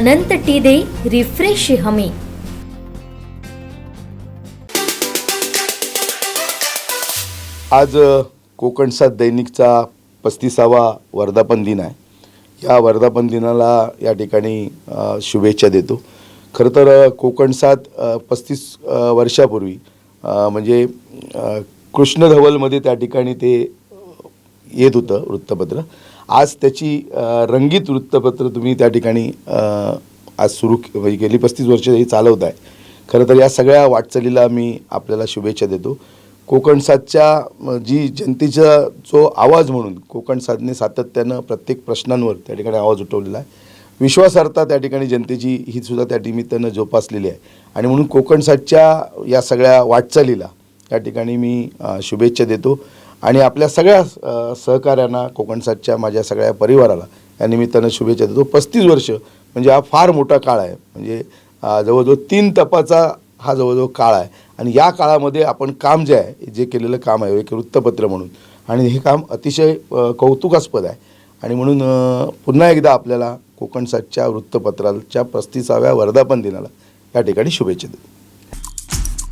अनंत T दे refresh हमी. आज अ, दैनिकचा पस्तीसावा वर्धापन दिन आहे. या वर्धापन दिनाला या ठिकाणी शुभेच्छा देतो. खरं तर कोकणसात पस्तीस वर्षापूर्वी म्हणजे कृष्ण कृष्णधवलमध्ये त्या ठिकाणी ते येत होतं वृत्तपत्र. आज त्याची रंगीत वृत्तपत्र तुम्ही त्या ठिकाणी आज सुरू के- म्हणजे पस्तीस वर्ष हे चालवत आहे. खरं तर या सगळ्या वाटचालीला मी आपल्याला शुभेच्छा देतो. कोकण सातच्या जी जनतेचा जो आवाज म्हणून कोकण सातने सातत्यानं प्रत्येक प्रश्नांवर त्या ठिकाणी आवाज उठवलेला आहे. विश्वासार्हता त्या ठिकाणी जनतेची ही सुद्धा त्या निमित्तानं जोपासलेली आहे. आणि म्हणून कोकण सातच्या या सगळ्या वाटचालीला या ठिकाणी मी शुभेच्छा देतो. आणि आपल्या सगळ्या सहकाऱ्यांना कोकणसातच्या माझ्या सगळ्या परिवाराला या निमित्तानं शुभेच्छा देतो. पस्तीस वर्ष म्हणजे हा फार मोठा काळ आहे. म्हणजे जवळजवळ तीन तपाचा हा जवळजवळ काळ आहे. आणि या काळामध्ये आपण काम जे आहे जे केलेलं काम आहे एक वृत्तपत्र म्हणून. आणि हे काम अतिशय कौतुकास्पद आहे. आणि म्हणून पुन्हा एकदा आपल्याला कोकणसातच्या वृत्तपत्राच्या पस्तीसाव्या वर्धापन दिनाला या ठिकाणी शुभेच्छा देतो.